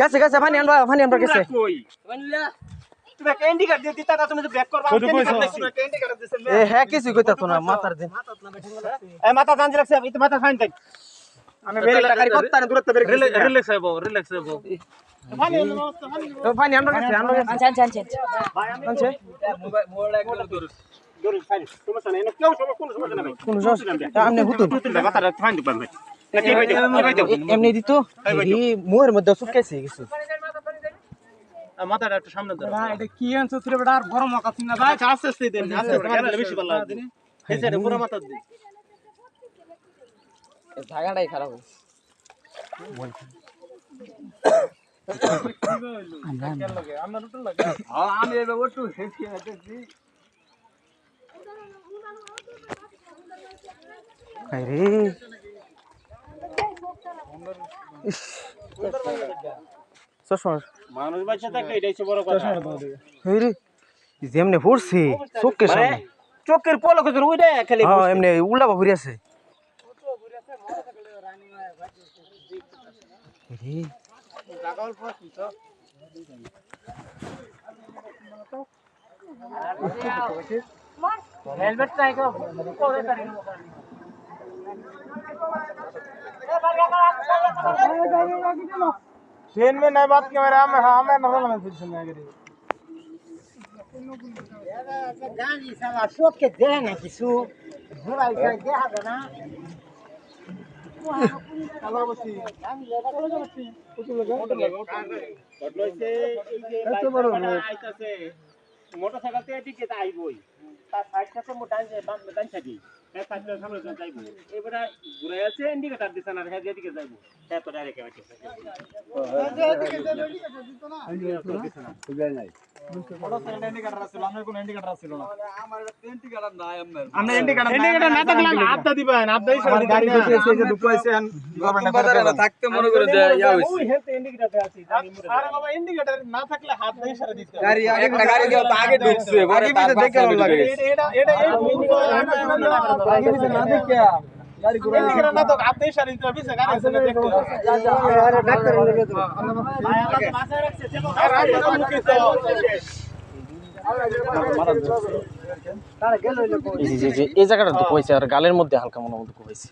গেছে গেছে ফানি আনবা ফানি আনবা গেছে এ হ্যাঁ কিছু কইতাছ না মাথার দিন মাথা জানছি রাখছে এটা মাথা ফাইন তাই আমি বেরে টাকারি করতে না দূরত্ব বেরে রিল্যাক্স হইব রিল্যাক্স হইব ও ফানি আনবা গেছে আনবা গেছে আচ্ছা আচ্ছা আচ্ছা আনছে দূর ফাইন সমস্যা নাই কেউ সমস্যা কোনো সমস্যা নাই কোন সমস্যা আমনে হুতুন মাথাটা ফাইন দিবেন ভাই না কি হইতো কি হইতো এমনি দিত? এই মুয়ের মধ্যে সুটকেছে কিছু। মাথাটা একটু সামনে ধরো। এটা কি আনছো তুই বেটা? আর বড় মকা চিনা ভাই। আস্তে আস্তে দেন আস্তে আস্তে বেশি ভালো লাগে এই সাইডে পুরো মাথা দি জায়গাটাই খারাপ হইছে আমি এবার ওটু হেসি হেসি হাই রে ইস। চশমা মানুষ বাচ্চা থাকলে এটাই হচ্ছে বড় কথা। হাই রে যেমনে পড়ছে চোখকে সামনে। চোখের পলক ওইটা খালি হ্যাঁ এমনি উল্টা বাবুরি আছে রে। हेलमेट नाही का ट्रेन में नहीं बात क्यों रहा मैं हाँ मैं नज़र में फिर सुनना करी गाड़ी साला शोक के दे ना किसू बुरा इसे दे हा ना हेलो बच्ची हेलो बच्ची कुछ लगा कुछ लगा कटलो से कैसे बरो आइता से না হ্যাঁ এদিকে যাইবো হ্যাঁ তো ডাইরেক্ট আছে মোটরসাইকেল ইন্ডিকেটর থাকতে মনে করে না থাকলে হাত দিয়ে ইশারা দিতে গাড়ি আগে ঢুকছে এই জায়গাটা তো কইছে আর গালের মধ্যে হালকা মনে মতো কইছে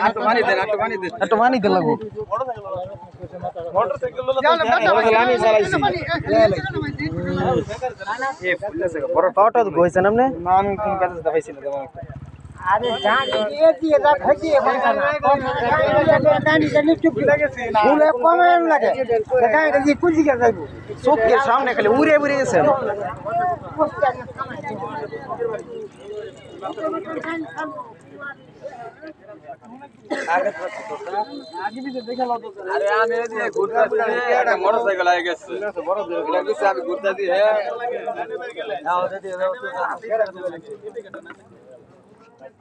একটু পানি দেন একটু পানি দেন একটু মানি লাগো মোটরসাইকেল হলো আমি চালাইছি বড় পাওয়াটা তো কইছে না আপনি না আমি কাছে দেখাইছি না তেমন একটা আরে জানি এ দিয়ে যা খাইয়ে বলতা না জানি জানি চুপ গেছি না ফুলে কমে লাগে দেখা এটা যে কুজি কে যাইবো চোখের সামনে খালি উড়ে উড়ে গেছে আরে আমি আমি ঘুরতাছি হ্যাঁ। নাও দে দে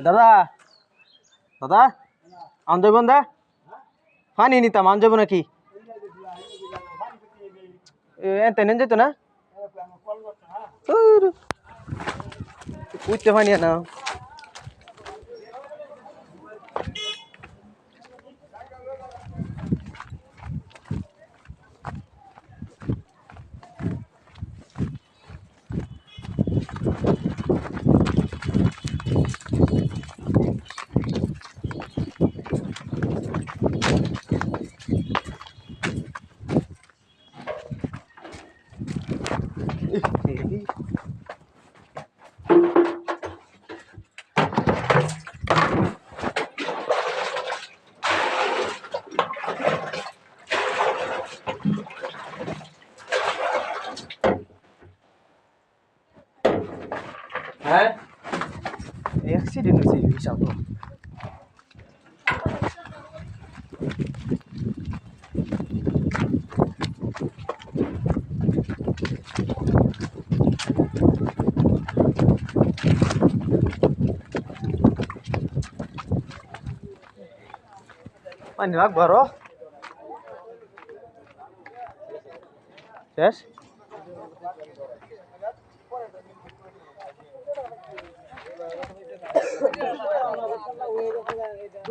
দাদা দাদা আনজব দা ফানি নিতাম আনজব নাকি? এতে নেন যেত না? উঠতে ফানি না bisa tuh baru? Yes.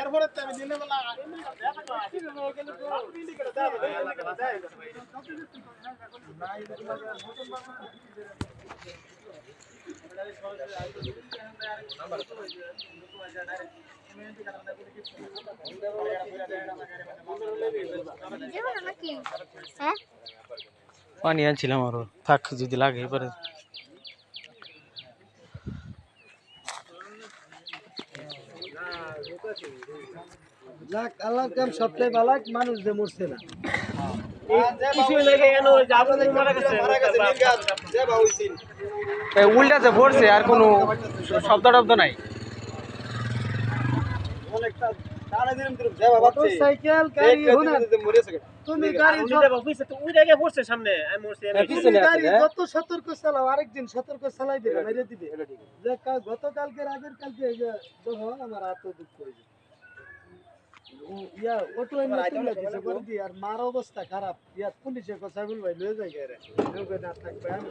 এরপরে আমি দিনে বেলা ইন্ডিকেটর হ্যাঁ পানি আনছিলাম আরও। থাক যদি লাগে এবারে। যাক আল্লাহ কাম সবচেয়ে ভালো মানুষ যে মরছে না। উল্টা যে পড়ছে আর কোনো শব্দ টব্দ নাই অনেকটা তারা দিলাম দিলাম যে বাবা মোটরসাইকেল গাড়ি হুনা তুমি গাড়ি তুমি গাড়ি যত সতর্ক চালাও আরেকদিন সতর্ক চালাই দিবে মেরে দিবে। যে কা- গতকালকের আগের কালকে এই যে দেখো আমার হাত দুঃখ হয়েছে ইয়া অটো এনে দিছে করে দি আর মার অবস্থা খারাপ। ইয়া পুলিশে কথা বলবাই লয়ে যায় গেরে। লোকে না থাকবে আমি